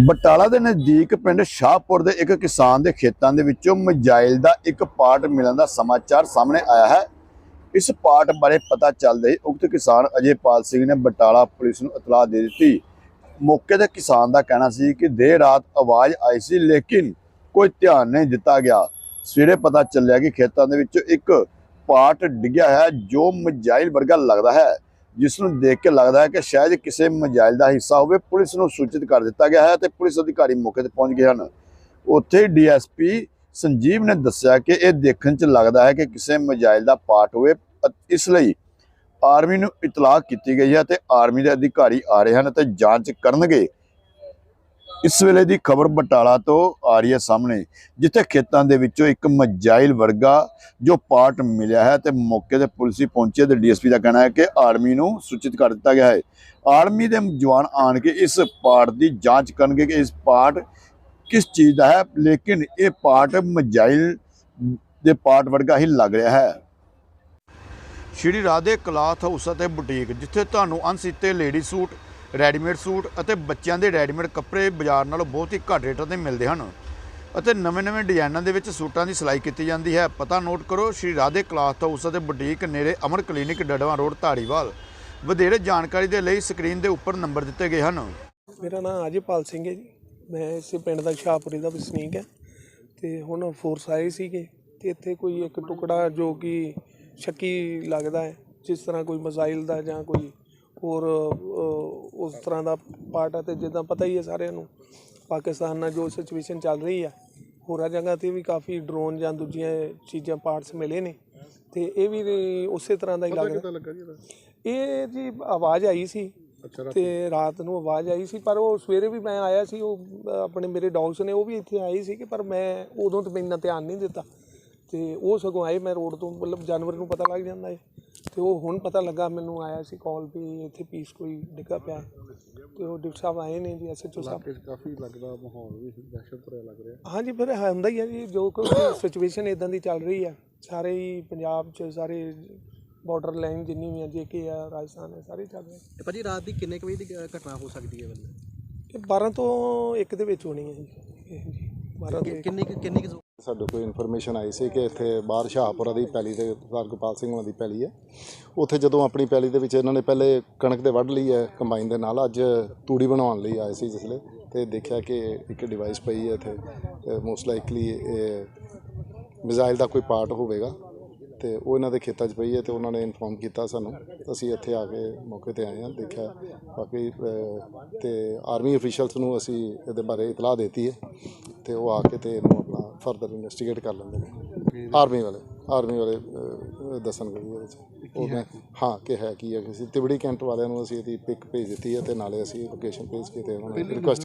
ਬਟਾਲਾ ਦੇ ਨਜ਼ਦੀਕ ਪਿੰਡ ਸ਼ਾਹਪੁਰ ਦੇ ਇੱਕ ਕਿਸਾਨ ਦੇ ਖੇਤਾਂ ਦੇ ਵਿੱਚੋਂ ਮਜਾਇਲ ਦਾ ਇੱਕ ਪਾਰਟ ਮਿਲਣ ਦਾ ਸਮਾਚਾਰ ਸਾਹਮਣੇ ਆਇਆ ਹੈ। ਇਸ ਪਾਰਟ ਬਾਰੇ ਪਤਾ ਚੱਲਦੇ ਹੀ ਉਕਤ ਕਿਸਾਨ ਅਜੇਪਾਲ ਸਿੰਘ ਨੇ ਬਟਾਲਾ ਪੁਲਿਸ ਨੂੰ ਇਤਲਾਹ ਦੇ ਦਿੱਤੀ। ਮੌਕੇ ਤੇ ਕਿਸਾਨ ਦਾ ਕਹਿਣਾ ਸੀ ਕਿ ਦੇਰ ਰਾਤ ਆਵਾਜ਼ ਆਈ ਸੀ, ਲੇਕਿਨ ਕੋਈ ਧਿਆਨ ਨਹੀਂ ਦਿੱਤਾ ਗਿਆ। ਸਵੇਰੇ ਪਤਾ ਚੱਲਿਆ ਕਿ ਖੇਤਾਂ ਦੇ ਵਿੱਚੋਂ ਇੱਕ ਪਾਰਟ ਡਿੱਗਿਆ ਹੈ, ਜੋ ਮਜਾਇਲ ਵਰਗਾ ਲੱਗਦਾ ਹੈ। ਜਿਸ ਨੂੰ ਦੇਖ ਕੇ ਲੱਗਦਾ ਹੈ ਕਿ ਸ਼ਾਇਦ ਕਿਸੇ ਮਜਾਇਲ ਦਾ ਹਿੱਸਾ ਹੋਵੇ, ਪੁਲਿਸ ਨੂੰ ਸੂਚਿਤ ਕਰ ਦਿੱਤਾ ਗਿਆ ਹੈ ਤੇ ਪੁਲਿਸ ਅਧਿਕਾਰੀ ਮੌਕੇ ਤੇ ਪਹੁੰਚ ਗਏ ਹਨ। ਉੱਥੇ ਡੀਐਸਪੀ ਸੰਜੀਵ ਨੇ ਦੱਸਿਆ ਕਿ ਇਹ ਦੇਖਣ 'ਚ ਲੱਗਦਾ ਹੈ ਕਿ ਕਿਸੇ ਮਜਾਇਲ ਦਾ ਪਾਰਟ ਹੋਵੇ ਅ- ਇਸ ਲਈ ਆਰਮੀ ਨੂੰ ਇਤਲਾਹ ਕੀਤੀ ਗਈ ਹੈ ਤੇ ਆਰਮੀ ਦੇ ਅਧਿਕਾਰੀ ਆ ਰਹੇ ਹਨ ਤੇ ਜਾਂਚ ਕਰਨਗੇ। ਇਸ ਵੇਲੇ ਦੀ ਖਬਰ ਬਟਾਲਾ ਤੋਂ ਆ ਰਹੀ ਹੈ ਸਾਹਮਣੇ, ਜਿੱਥੇ ਖੇਤਾਂ ਦੇ ਵਿੱਚੋਂ ਇੱਕ ਮਜਾਇਲ ਵਰਗਾ ਜੋ ਪਾਰਟ ਮਿਲਿਆ ਹੈ ਤੇ ਮੌਕੇ ਤੇ ਪੁਲਿਸ ਹੀ ਪਹੁੰਚੀ ਹੈ ਤੇ ਡੀਐਸਪੀ ਦਾ ਕਹਿਣਾ ਹੈ ਕਿ ਆਰਮੀ ਨੂੰ ਸੂਚਿਤ ਕਰ ਦਿੱਤਾ ਗਿਆ ਹੈ। ਆਰਮੀ ਦੇ ਜਵਾਨ ਆਣ ਕੇ ਇਸ ਪਾਰਟ ਦੀ ਜਾਂਚ ਕਰਨਗੇ ਕਿ ਇਸ ਪਾਰਟ ਕਿਸ ਚੀਜ਼ ਦਾ ਹੈ, ਲੇਕਿਨ ਇਹ ਪਾਰਟ ਮਜਾਇਲ ਦੇ ਪਾਰਟ ਵਰਗਾ ਹੀ ਲੱਗ ਰਿਹਾ ਹੈ। ਸ਼੍ਰੀ ਰਾਧੇ ਕਲਾਥ ਹਾਊਸ ਅਤੇ ਬੁਟੀਕ, ਜਿੱਥੇ ਤੁਹਾਨੂੰ ਅਣਸੀਤੇ ਲੇਡੀ ਸੂਟ ਰੈਡੀਮੇਡ ਸੂਟ ਅਤੇ ਬੱਚਿਆਂ ਦੇ ਰੈਡੀਮੇਡ ਕੱਪੜੇ ਬਾਜ਼ਾਰ ਨਾਲੋਂ ਬਹੁਤ ਹੀ ਘੱਟ ਰੇਟਾਂ ਤੇ ਮਿਲਦੇ ਹਨ। ਅਤੇ ਨਵੇਂ-ਨਵੇਂ ਡਿਜ਼ਾਈਨਾਂ ਦੇ ਵਿੱਚ ਸੂਟਾਂ ਦੀ ਸਿਲਾਈ ਕੀਤੀ ਜਾਂਦੀ ਹੈ। ਪਤਾ ਨੋਟ ਕਰੋ, ਸ਼੍ਰੀ ਰਾਧੇ ਕਲਾਥ ਹਾਊਸ ਅਤੇ ਬੁਟੀਕ ਨੇੜੇ ਅਮਰ ਕਲੀਨਿਕ ਡੜਵਾ ਰੋਡ, ਧਾਰੀਵਾਲ। ਵਧੇਰੇ ਜਾਣਕਾਰੀ ਦੇ ਲਈ ਸਕਰੀਨ ਦੇ ਉੱਪਰ ਨੰਬਰ ਦਿੱਤੇ ਗਏ ਹਨ। ਮੇਰਾ ਨਾਮ ਅਜੇਪਾਲ ਸਿੰਘ ਹੈ ਜੀ। ਮੈਂ ਇਸੇ ਪਿੰਡ ਦਾ ਸ਼ਾਹਪੁਰੀ ਦਾ ਵਸਨੀਕ ਹੈ। ਤੇ ਹੁਣ ਫੋਰਸ ਆਏ ਸੀਗੇ ਤੇ ਇੱਥੇ ਕੋਈ ਇੱਕ ਟੁਕੜਾ ਜੋ ਕਿ ਸ਼ੱਕੀ ਲੱਗਦਾ ਹੈ, ਜਿਸ ਤਰ੍ਹਾਂ ਕੋਈ ਮਜ਼ਾਈਲ ਦਾ ਜਾਂ ਕੋਈ ਹੋਰ ਉਸ ਤਰ੍ਹਾਂ ਦਾ ਪਾਰਟ ਹੈ ਤੇ ਜਿੱਦਾਂ ਪਤਾ ਹੀ ਹੈ ਸਾਰਿਆਂ ਨੂੰ। ਪਾਕਿਸਤਾਨ ਨਾਲ ਜੋ ਸਿਚੁਏਸ਼ਨ ਚੱਲ ਰਹੀ ਆ ਹੋਰਾਂ ਜਗ੍ਹਾ ਤੇ ਵੀ ਕਾਫੀ ਡਰੋਨ ਜਾਂ ਦੂਜੀਆਂ ਚੀਜ਼ਾਂ ਪਾਰਟਸ ਮਿਲੇ ਨੇ। ਤੇ ਇਹ ਵੀ ਉਸੇ ਤਰ੍ਹਾਂ ਦਾ ਹੀ ਲੱਗਦਾ ਇਹ ਜੀ ਆਵਾਜ਼ ਆਈ ਸੀ ਤੇ ਰਾਤ ਨੂੰ ਆਵਾਜ਼ ਆਈ ਸੀ ਪਰ ਉਹ ਸਵੇਰੇ ਵੀ ਮੈਂ ਆਇਆ ਸੀ ਉਹ ਆਪਣੇ ਮੇਰੇ ਡੌਗਸ ਨੇ ਉਹ ਵੀ ਇੱਥੇ ਆਏ ਸੀ ਕਿ ਪਰ ਮੈਂ ਉਦੋਂ ਤਾਂ ਇੰਨਾ ਧਿਆਨ ਨਹੀਂ ਦਿੱਤਾ। ਤੇ ਉਹ ਸਗੋਂ ਆਏ ਮੈਂ ਰੋਡ ਤੋਂ ਮਤਲਬ ਜਾਨਵਰ ਨੂੰ ਪਤਾ ਲੱਗ ਜਾਂਦਾ ਹੈ। ਤੇ ਉਹ ਹੁਣ ਪਤਾ ਲੱਗਾ ਮੈਨੂੰ ਆਇਆ ਸੀ ਕਾਲ ਵੀ ਇੱਥੇ ਪੀਸ ਕੋਈ ਡਿੱਗਾ ਪਿਆ। ਤੇ ਉਹ ਡਿਪਟੀ ਸਾਹਿਬ ਆਏ ਨੇ ਜੀ ਐਸਐਚਓ ਸਾਹਿਬ। ਕਾਫੀ ਲੱਗਦਾ ਮਾਹੌਲ ਵੀ ਦਹਿਸ਼ਤ ਭਰਿਆ ਲੱਗ ਰਿਹਾ। ਹਾਂਜੀ ਫਿਰ ਹੁੰਦਾ ਹੀ ਹੈ ਜੀ ਜੋ ਕੋਈ ਸਿਚੁਏਸ਼ਨ ਇਦਾਂ ਦੀ ਚੱਲ ਰਹੀ ਹੈ ਸਾਰੇ ਹੀ ਪੰਜਾਬ 'ਚ ਸਾਰੇ ਬਾਰਡਰ ਲਾਈਨ ਜਿੰਨੀ ਵੀ ਹੈ ਜੇਕੇ ਆ ਰਾਜਸਥਾਨ ਹੈ ਸਾਰੇ ਚੱਲ ਰਹੇ ਤੇ ਭਾਜੀ ਰਾਤ ਦੀ ਕਿੰਨੇ ਕੁ ਵਜੇ ਦੀ ਘਟਨਾ ਹੋ ਸਕਦੀ ਹੈ ਬੰਦੇ? ਇਹ 12 ਤੋਂ 1 ਦੇ ਵਿੱਚ ਹੋਣੀ ਹੈ ਜੀ। ਇਹ ਜੀ 12 ਤੋਂ ਇੱਕ। ਕਿੰਨੀ ਕੁ- ਕਿੰਨੀ ਕੁ ਸਾਡੇ ਕੋਈ ਇਨਫੋਰਮੇਸ਼ਨ ਆਈ ਸੀ ਕਿ ਇੱਥੇ ਬਾਹਰ ਸ਼ਾਹਪੁਰਾ ਦੀ ਪੈਲੀ ਤੇ ਸਰਦਾਰ ਗੋਪਾਲ ਸਿੰਘ ਉਹਨਾਂ ਦੀ ਪੈਲੀ ਹੈ। ਉੱਥੇ ਜਦੋਂ ਆਪਣੀ ਪੈਲੀ ਦੇ ਵਿੱਚ ਇਹਨਾਂ ਨੇ ਪਹਿਲੇ ਕਣਕ ਦੇ ਵੱਢ ਲਈ ਹੈ ਕੰਬਾਈਨ ਦੇ ਨਾਲ ਅੱਜ ਤੂੜੀ ਬਣਾਉਣ ਲਈ ਆਏ ਸੀ ਜਿਸਲੇ ਤੇ ਦੇਖਿਆ ਕਿ ਇੱਕ ਡਿਵਾਈਸ ਪਈ ਹੈ ਇੱਥੇ ਮੋਸਟ ਲਾਈਕਲੀ ਇਹ ਮਿਜ਼ਾਈਲ ਦਾ ਕੋਈ ਪਾਰਟ ਹੋਵੇਗਾ। ਤੇ ਉਹ ਇਹਨਾਂ ਦੇ ਖੇਤਾਂ 'ਚ ਪਈ ਹੈ ਤੇ ਉਹਨਾਂ ਨੇ ਇਨਫੋਰਮ ਕੀਤਾ ਸਾਨੂੰ। ਅਸੀਂ ਇੱਥੇ ਆ ਕੇ ਮੌਕੇ ਤੇ ਆਏ ਹਾਂ ਦੇਖਿਆ। ਬਾਕੀ ਅਹ, ਤੇ ਆਰਮੀ ਅਫੀਸ਼ੀਅਲਸ ਨੂੰ ਅਸੀਂ ਇਹਦੇ ਬਾਰੇ ਇਤਲਾਹ ਦਿੱਤੀ ਹੈ ਤੇ ਉਹ ਆ ਕੇ ਤੇ ਇਹਨੂੰ ਆਪਣਾ ਫਰਦਰ ਇਨਵੈਸਟੀਗੇਟ ਕਰ ਲੈਂਦੇ ਨੇ। ਆਰਮੀ ਵਾਲੇ ਆਰਮੀ ਵਾਲੇ ਅਹ, ਦੱਸਣਗੇ ਜੀ ਇਹਦੇ 'ਚ। ਉਹ ਮੈਂ- ਹਾਂ ਕਿ ਹੈ ਕੀ ਹੈ ਅਸੀਂ ਤਿਬੜੀ ਕੈਂਟ ਵਾਲਿਆਂ ਨੂੰ ਅਸੀਂ ਇਹਦੀ ਪਿਕ ਭੇਜ ਦਿੱਤੀ ਹੈ ਤੇ ਨਾਲੇ ਅਸੀਂ ਲੋਕੇਸ਼ਨ ਭੇਜ ਕੇ ਤੇ ਉਹਨਾਂ ਨੂੰ ਰਿਕੁਐਸਟ